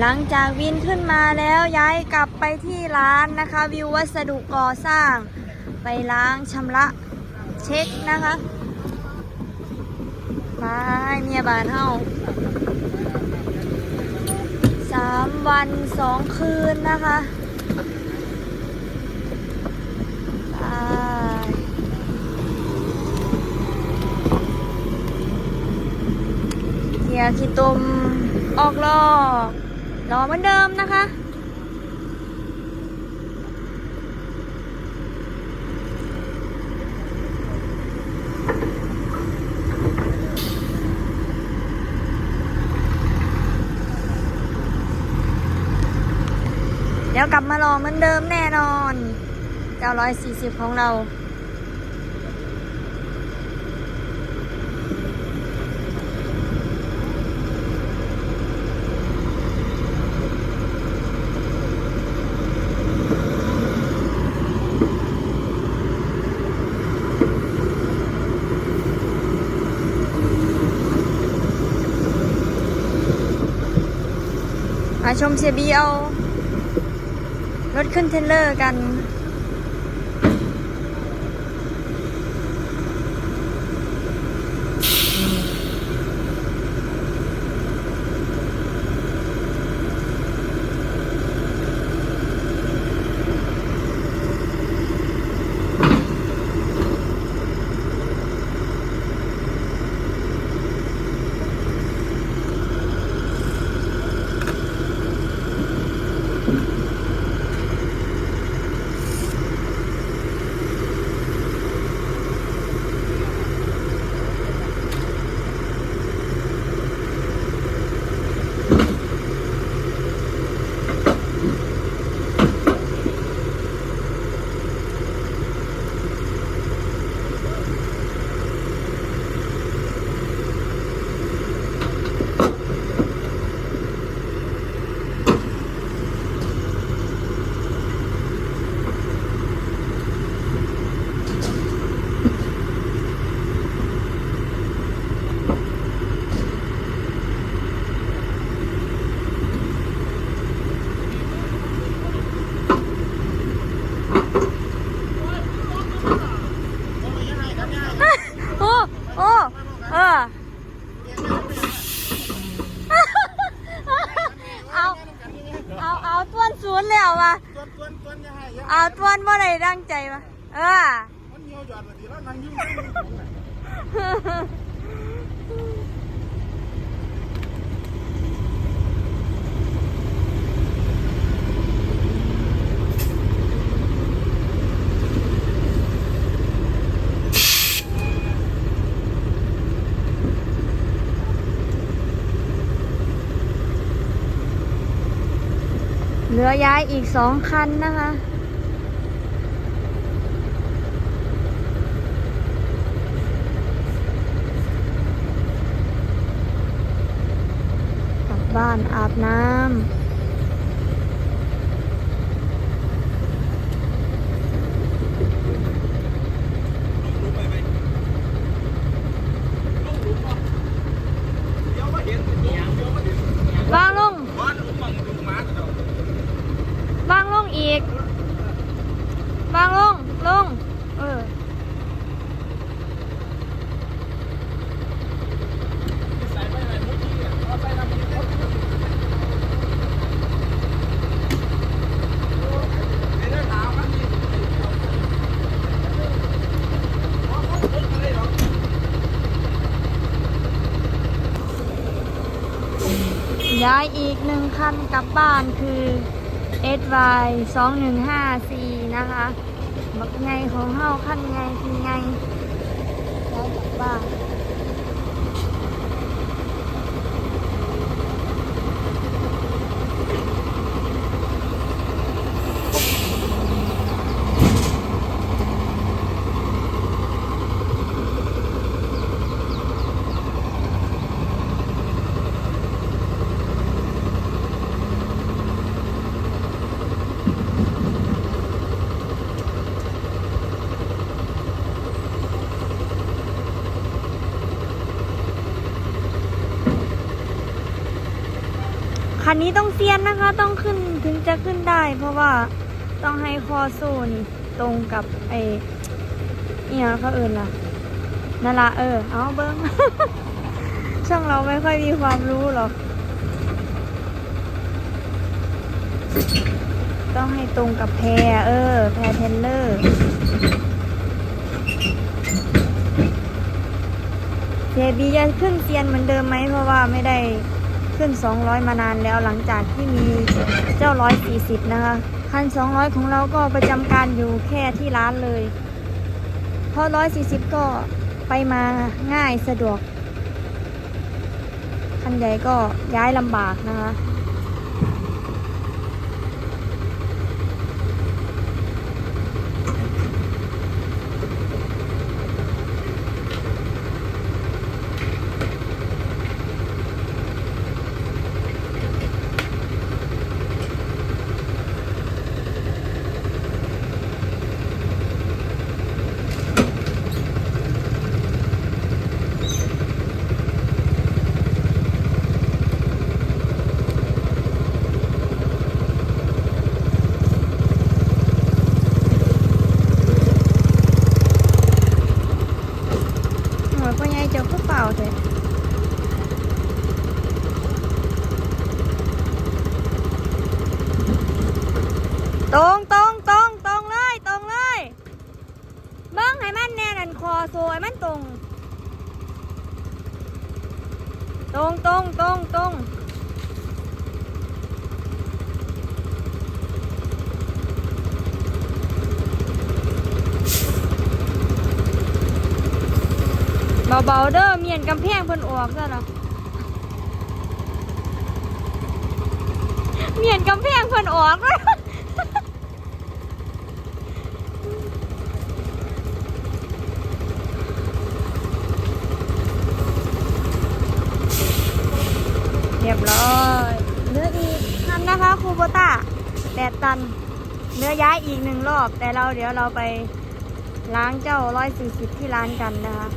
หลังจากวินขึ้นมาแล้วย้ายกลับไปที่ร้านนะคะ วิววัสดุก่อสร้าง ไปล้างชำระเช็คนะคะไปเมียบานเฮาสามวันสองคืนนะคะไปเกียร์ขี้ตุมออกล้อ รอเหมือนเดิมนะคะ เดี๋ยวกลับมารอเหมือนเดิมแน่นอน940ของเรา มาชมเชียบีเอารถขึ้นเทนเลอร์กัน โอ้ โอ้ เออ เอา เอา เอา ต้วนศูนย์แล้ววะตวนตวนตวนยังไงยังเอาต้วนบ่ได้ดังใจวะเออมันเหี่ยวหยอดมาทีแล้วนั่งยิ้ม เหลือย้ายอีกสองคันนะคะ กลับบ้านอาบน้ำวางลง วางลงอีก วางลง ลง เออ ย้ายอีกหนึ่งคันกลับบ้านคือ SY 2154นะคะบักไงของเฮาคันไงคือไงย้ายกลับบ้าน นนี้ต้องเซียนนะคะต้องขึ้นถึงจะขึ้นได้ เพราะว่าต้องให้คอโซ่นี่ตรงกับไอ้เนี่ยเขาเอินล่ะนั่นละเออ เอาเบิ้งช่องเราไม่ค่อยมีความรู้หรอก ต้องให้ตรงกับแพรเออ แพรเทนเลอร์เจบีจะขึ้นเซียนเหมือนเดิมไหมเพราะว่าไม่ได้ ขึ้น 200 มานานแล้วหลังจากที่มีเจ้า 140 นะคะ คัน 200 ของเราก็ประจำการอยู่แค่ที่ร้านเลย เพราะ 140 ก็ไปมาง่ายสะดวก คันใหญ่ก็ย้ายลำบากนะคะ หน่วยพ่อใหญ่เจ้าก็เปล่าเถอะ ตรงตรงตรงตรงเลยตรงเลยเบิ้งให้มันแน่นันคอโซให้มันตรง ตรงตรงตรงตรงเบาๆเด้อเมียนกำแพงเพิ่นออกซะแล้วเมียนกำแพงเพิ่นออกแล้ว เรียบร้อยเหลืออีกทันนะคะครูโบต้าแปดตันเนื้อย้ายอีกหนึ่งรอบ แต่เราเดี๋ยวเราไปล้างเจ้าร้อยสี่สิบที่ร้านกันนะคะ